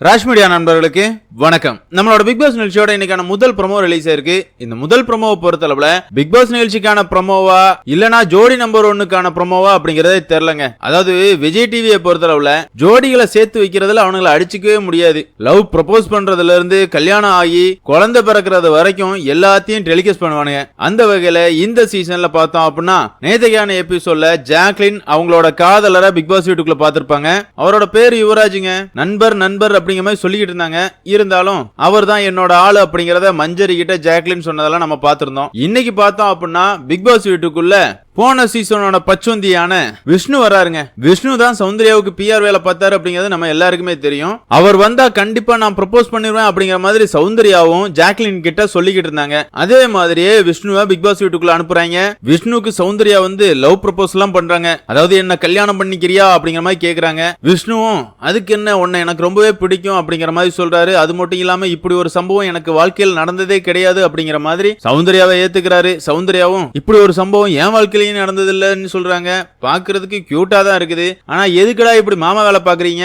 ராஷ்மீடியா நண்பர்களுக்கு வணக்கம். நம்மளோட பிக் பாஸ் நிகழ்ச்சியோட இன்னைக்கான முதல் ப்ரமோ ரிலீஸ் ஆயிருக்கு இந்த முதல் ப்ரோமோவை பொறுத்தளவுல பிக் பாஸ் நிகழ்ச்சிக்கான ப்ரோமோவா இல்லனா ஜோடி நம்பர் ஒன்னுக்கான ப்ரமோவா அப்படிங்கறதே தெரியலங்க. அதாவது விஜய் டிவியை பொறுத்தளவுல ஜோடிகளை சேர்த்து வைக்கிறதுல அவனுங்களை அடிச்சுக்கவே முடியாது. லவ் ப்ரப்போஸ் பண்றதுல இருந்து கல்யாணம் ஆகி குழந்தை பிறக்கிறது வரைக்கும் எல்லாத்தையும் டெலிகாஸ்ட் பண்ணுவானுங்க. அந்த வகையில இந்த சீசன்ல பார்த்தோம் அப்படின்னா நேதகியான எபிசோட்ல ஜாக்லின் அவங்களோட காதலரை பிக் பாஸ் வீட்டுக்குள்ள பார்த்திருப்பாங்க. அவரோட பேர் யுவராஜுங்க. நண்பர் நண்பர் அப்படிங்கிற மாதிரி சொல்லிக்கிட்டு இருந்தாங்க. இருந்தாலும் அவர் தான் என்னோட ஆளு அப்படிங்கறத மஞ்சரி கிட்ட ஜாக்லின் சொன்னதெல்லாம் நம்ம பார்த்திருந்தோம். இன்னைக்கு பார்த்தோம் அப்படின்னா பிக் பாஸ் வீட்டுக்குள்ள போன சீசனோட பச்சுந்தியான விஷ்ணு வராருங்க. விஷ்ணு தான் சௌந்தர்யாவுக்கு பிஆர் வேலை பார்த்தாரு அப்படிங்கிறது நம்ம எல்லாருக்குமே தெரியும். அவர் வந்தா கண்டிப்பா நான் ப்ரப்போஸ் பண்ணிடுவேன் அப்படிங்கிற மாதிரி சௌந்தர்யாவும் ஜாக்லின் கிட்ட சொல்லிக்கிட்டு இருந்தாங்க. அதே மாதிரியே விஷ்ணுவை பிக் பாஸ் வீட்டுக்குள்ள அனுப்புறாங்க. விஷ்ணுக்கு சௌந்தர்யா வந்து லவ் ப்ரப்போஸ் எல்லாம் பண்றாங்க. அதாவது என்ன கல்யாணம் பண்ணிக்கிறியா? அப்படிங்கிற மாதிரி கேக்குறாங்க. விஷ்ணுவும் அதுக்கு என்ன? உன்னை எனக்கு ரொம்பவே பிடிக்கும் அப்படிங்கிற மாதிரி சொல்றாரு. அது மட்டும் இல்லாம இப்படி ஒரு சம்பவம் எனக்கு வாழ்க்கையில் நடந்ததே கிடையாது அப்படிங்கிற மாதிரி சௌந்தர்யாவை ஏத்துக்கிறாரு. சௌந்தர்யாவும் இப்படி ஒரு சம்பவம் என் வாழ்க்கையில நடந்தது இல்லைன்னு சொல்றாங்க. பாக்குறதுக்கு கியூட்டா தான் இருக்குது. ஆனா எதுக்குடா இப்படி மாமா வேலை பாக்குறீங்க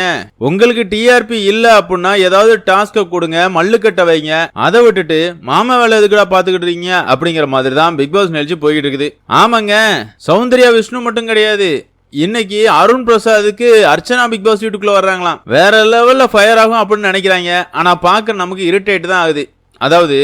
உங்களுக்கு டிஆர்பி இல்ல அப்படின்னா ஏதாவது டாஸ்க கொடுங்க மல்லுக்கட்ட வைங்க. அதை விட்டுட்டு மாமா வேலை எதுக்குடா பாத்துக்கிட்டு இருக்கீங்க? அப்படிங்கிற மாதிரி தான் பிக் பாஸ் நிகழ்ச்சி போய்கிட்டு இருக்குது. ஆமாங்க சௌந்தர்யா விஷ்ணு மட்டும் கிடையாது. இன்னைக்கு அருண் பிரசாத்துக்கு அர்ச்சனா பிக் பாஸ் வீட்டுக்குள்ள வர்றாங்களாம். வேற லெவல்ல ஃபயர் ஆகும் அப்படின்னு நினைக்கிறாங்க. ஆனா பார்க்க நமக்கு இரிட்டேட் தான் ஆகுது. அதாவது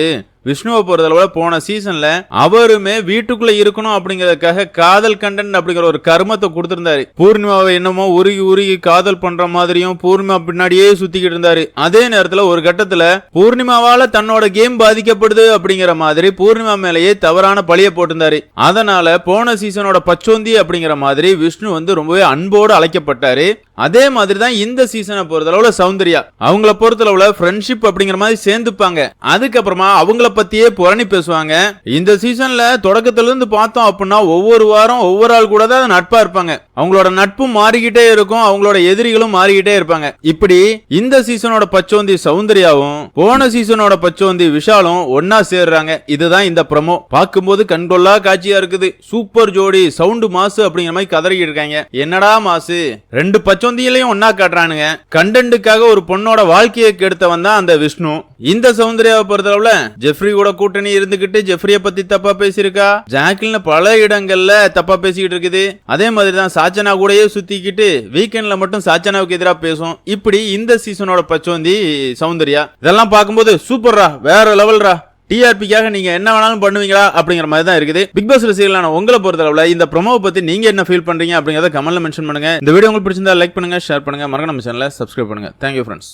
விஷ்ணுவை பொறுத்தளவுல போன சீசன்ல அவருமே வீட்டுக்குள்ள இருக்கணும் அப்படிங்கறதுக்காக காதல் கண்டன் அப்படிங்கிற ஒரு கர்மத்தை கொடுத்திருந்தாரு. பூர்ணிமாவை என்னமோ உருகி உருகி காதல் பண்ற மாதிரியும் பூர்ணிமா பின்னாடியே சுத்திக்கிட்டு இருந்தாரு. அதே நேரத்துல ஒரு கட்டத்துல பூர்ணிமாவால தன்னோட கேம் பாதிக்கப்படுது அப்படிங்கிற மாதிரி பூர்ணிமா மேலேயே தவறான பழிய போட்டிருந்தாரு. அதனால போன சீசனோட பச்சோந்தி அப்படிங்கிற மாதிரி விஷ்ணு வந்து ரொம்பவே அன்போடு அழைக்கப்பட்டாரு. அதே மாதிரி தான் இந்த சீசனை பொறுத்தளவுல சௌந்தர்யா. அவங்கள பொறுத்தளவுல ஃப்ரெண்ட்ஷிப் அப்படிங்கிற மாதிரி சேர்ந்துப்பாங்க. அதுக்கப்புறமா அவங்கள பத்தியே புரணி பேசுவாங்க. இந்த சீசன்ல தொடக்கத்துல இருந்து பார்த்தோம் அப்படின்னா ஒவ்வொரு வாரம் ஒவ்வொரு ஆள் கூட தான் நட்பா இருப்பாங்க. அவங்களோட நட்பும் மாறிக்கிட்டே இருக்கும். அவங்களோட எதிரிகளும் மாறிக்கிட்டே இருப்பாங்க. இப்படி இந்த சீசனோட பச்சோந்தி சௌந்தர்யாவும் போன சீசனோட பச்சோந்தி விஷாலும் ஒன்னா சேர்றாங்க. இதுதான் இந்த ப்ரமோ பார்க்கும்போது கண்கொள்ளா காட்சியா இருக்குது. சூப்பர் ஜோடி சவுண்டு மாசு அப்படிங்கிற மாதிரி கதறிக்கிட்டு இருக்காங்க. என்னடா மாசு? ரெண்டு பச்சோந்தியிலையும் ஒன்னா காட்டுறானுங்க. கண்டென்ட்டுக்காக ஒரு பொண்ணோட வாழ்க்கையை கெடுத்தவன் தான் அந்த விஷ்ணு. இந்த சௌந்தர்யாவை பொறுத்தளவுல ஜெஃப்ரி கூட கூட்டணி இருந்துகிட்டு ஜெஃப்ரிய பத்தி தப்பா பேசியிருக்கா? ஜாக்லின் பல இடங்கள்ல தப்பா பேசிக்கிட்டு இருக்குது. அதே மாதிரி தான் சாச்சனா கூடயே சுத்திக்கிட்டு வீக்கெண்ட்ல மட்டும் சாச்சனாவுக்கு எதிராக பேசும். இப்படி இந்த சீசனோட பச்சோந்தி சௌந்தர்யா. இதெல்லாம் பார்க்கும்போது சூப்பர்ரா வேற லெவல்ரா டிஆர்பிக்காக நீங்க என்ன வேணாலும் பண்ணுவீங்களா அப்படிங்கிற மாதிரி தான் இருக்குது. பிக் பாஸ் ரசிகர்களான உங்களை பொறுத்தளவுல இந்த ப்ரோமோவை பத்தி நீங்க என்ன ஃபீல் பண்றீங்க அப்படிங்கறத கமெண்ட்ல மென்ஷன் பண்ணுங்க. இந்த வீடியோ உங்களுக்கு பிடிச்சிருந்தா லைக் பண்ணுங்க ஷேர் பண்ணுங்க. மறக்க நம்ம சேனலை சப்ஸ்கிரைப் பண்ணுங்க. Thank you friends